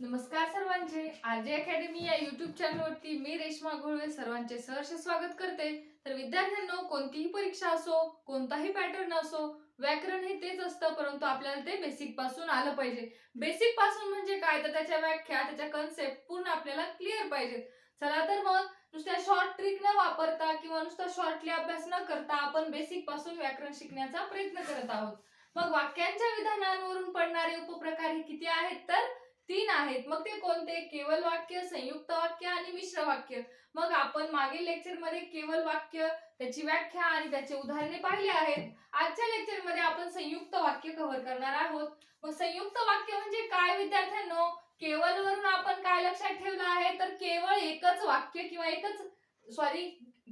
नमस्कार सर्वांचे. RJ academy या युट्यूब चॅनलवरती मी रेश्मा घोळवे सर्वांचे सहर्ष स्वागत करते. तर विद्यार्थ्यांनो कोणतीही परीक्षा असो कोणताही पॅटर्न असो व्याकरण हे तेच असतं परंतु आपल्याला ते बेसिकपासून आलं पाहिजे. बेसिकपासून म्हणजे काय? तर त्याच्या व्याख्या त्याच्या कन्सेप्ट पूर्ण आपल्याला क्लिअर पाहिजेत चला तर मग नुसत्या शॉर्ट ट्रिक न वापरता किंवा नुसता शॉर्टली अभ्यास न करता आपण बेसिकपासून व्याकरण शिकण्याचा प्रयत्न करत आहोत. मग वाक्यांच्या विधानांवरून पडणारे उपप्रकार हे किती आहेत? तर तीन आहेत. मग ते कोणते? केवल वाक्य संयुक्त वाक्य आणि मिश्र वाक्य. मग आपण मागील लेक्चरमध्ये केवल वाक्य त्याची व्याख्या आणि त्याचे उदाहरणे पाहिले आहेत. आजच्या लेक्चरमध्ये आपण संयुक्त वाक्य कव्हर करणार आहोत. मग संयुक्त वाक्य म्हणजे काय विद्यार्थ्यांनो? केवल वरून आपण काय लक्षात ठेवलं आहे? तर केवळ एकच वाक्य किंवा एकच सॉरी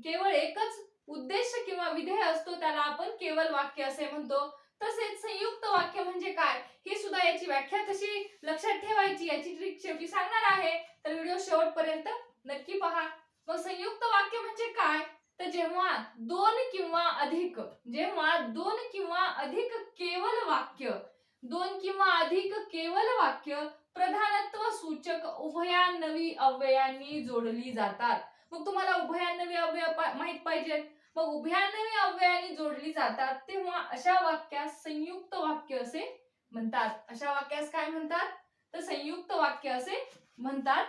केवळ एकच उद्देश किंवा विधेय असतो त्याला आपण केवल वाक्य असे म्हणतो. तसेच संयुक्त वाक्य म्हणजे काय हे सुद्धा याची व्याख्या कशी लक्षात ठेवायची याची ट्रिक शेवटी सांगणार आहे. तर व्हिडिओ शेवटपर्यंत नक्की पहा. मग संयुक्त वाक्य म्हणजे काय? तर जेव्हा दोन किंवा अधिक जेव्हा दोन किंवा अधिक केवल वाक्य दोन किंवा अधिक केवल वाक्य प्रधानत्व सूचक उभयानवी अव्ययांनी जोडली जातात. मग तुम्हाला उभयानवी अव्यय माहीत पाहिजेत मग उभयानवी अव्ययांनी जोडली जातात तेव्हा अशा वाक्यास संयुक्त वाक्य असे म्हणतात. अशा वाक्यास काय म्हणतात? तर संयुक्त वाक्य असे म्हणतात.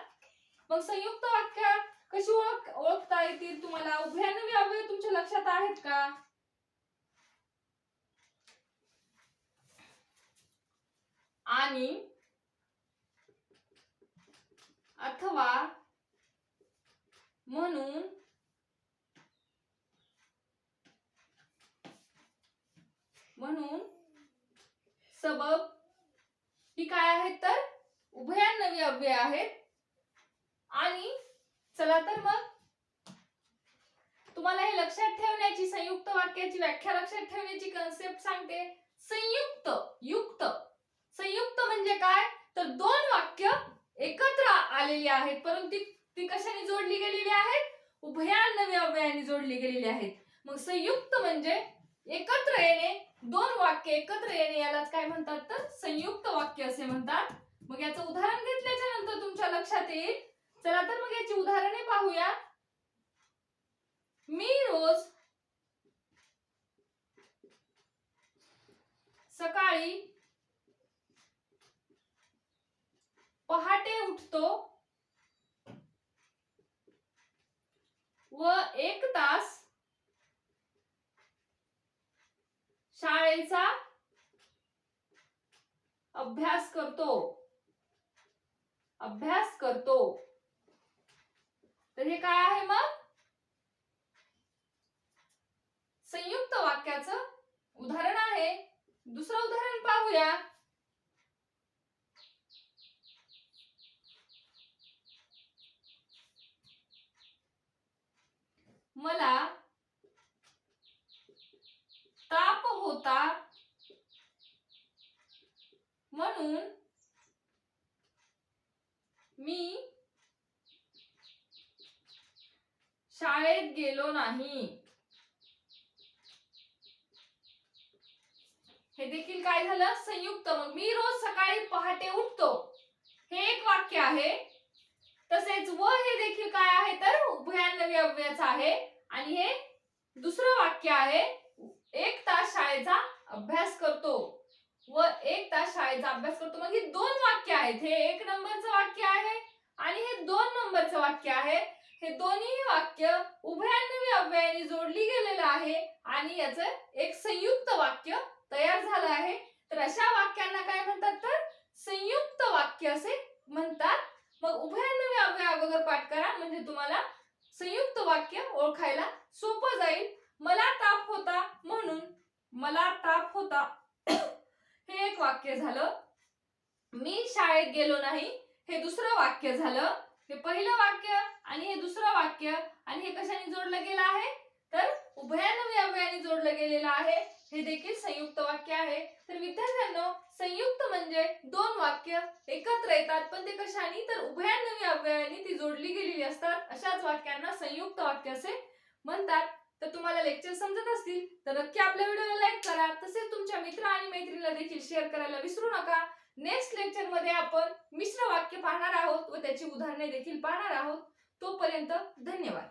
मग संयुक्त वाक्य कशी ओळख ओळखता येतील तुम्हाला? उभ्यानवी अवयव तुमच्या लक्षात आहेत का? आणि अथवा म्हणून म्हणून सबब ही काय आहेत तर? उभयान्नवी अव्यय आहेत. आणि चला तर मग तुम्हाला हे लक्षात ठेवण्याची संयुक्त वाक्याची व्याख्या लक्षात ठेवण्याची कन्सेप्ट सांगते. संयुक्त युक्त. संयुक्त म्हणजे काय? तर दोन वाक्य एकत्र आलेली आहेत. परंतु ती- कशाने जोडली गेलेली आहेत? उभयान्नवी अव्ययाने जोडली गेलेली आहेत. मग संयुक्त म्हणजे एकत्र येणे दोन वाक्य एकत्र येणे यालाच काय म्हणतात तर संयुक्त वाक्य असे म्हणतात. मग याचं उदाहरण घेतल्याच्या नंतर तुमच्या लक्षात येईल. चला तर मग याची उदाहरणे पाहूया. मी रोज सकाळी पहाटे उठतो व एक तास शाळेचा अभ्यास करतो. अभ्यास करतो. तर हे काय आहे मग? संयुक्त वाक्याचं उदाहरण आहे. दुसरं उदाहरण पाहूया. मला ताप होता. म्हणून मी शाळेत गेलो नाही. हे देखील काय झालं? संयुक्त. मग मी रोज सकाळी पहाटे उठतो. हे एक वाक्य आहे. तसेच व हे देखील काय आहे? तर उभयान्नवी अव्ययाचं आहे. आणि हे दुसरं वाक्य आहे. एक तास शाळेचा अभ्यास करतो व एक तास शाळेचा अभ्यास करतो. मग ही दोन वाक्य आहेत. हे एक नंबरचं वाक्य आहे आणि हे दोन नंबरचं वाक्य आहे. हे दोन्ही वाक्य उभयान्वी अव्ययाने जोडली गेलेलं आहे आणि याचं एक संयुक्त वाक्य तयार झालं आहे. तर अशा वाक्यांना काय म्हणतात तर? संयुक्त वाक्य असे म्हणतात. मग उभयान्वी अव्यय अगोदर पाठ करा. म्हणजे तुम्हाला संयुक्त वाक्य ओळखायला सोपं जाईल. मला ताप होता म्हणून मला ताप होता. हे एक वाक्य झालं. मी शाळेत गेलो नाही हे दुसरं वाक्य झालं. हे पहिलं वाक्य आणि हे दुसरं वाक्य आणि हे कशाने जोडलं गेलं आहे? तर उभयानवी अभयाने जोडलं गेलेलं आहे. हे देखील संयुक्त वाक्य आहे. तर विद्यार्थ्यांना संयुक्त म्हणजे दोन वाक्य एकत्र येतात पण ते कशाने? तर उभयानवी अव्ययाने ती जोडली गेलेली असतात. अशाच वाक्यांना संयुक्त वाक्य असे म्हणतात. तर तुम्हाला लेक्चर समजत असतील तर नक्की आपल्या व्हिडिओला लाईक करा. तसेच तुमच्या मित्र आणि मैत्रिणीला देखील शेअर करायला विसरू नका. नेक्स्ट लेक्चरमध्ये आपण मिश्र वाक्य पाहणार आहोत व त्याची उदाहरणे देखील पाहणार आहोत. तोपर्यंत धन्यवाद.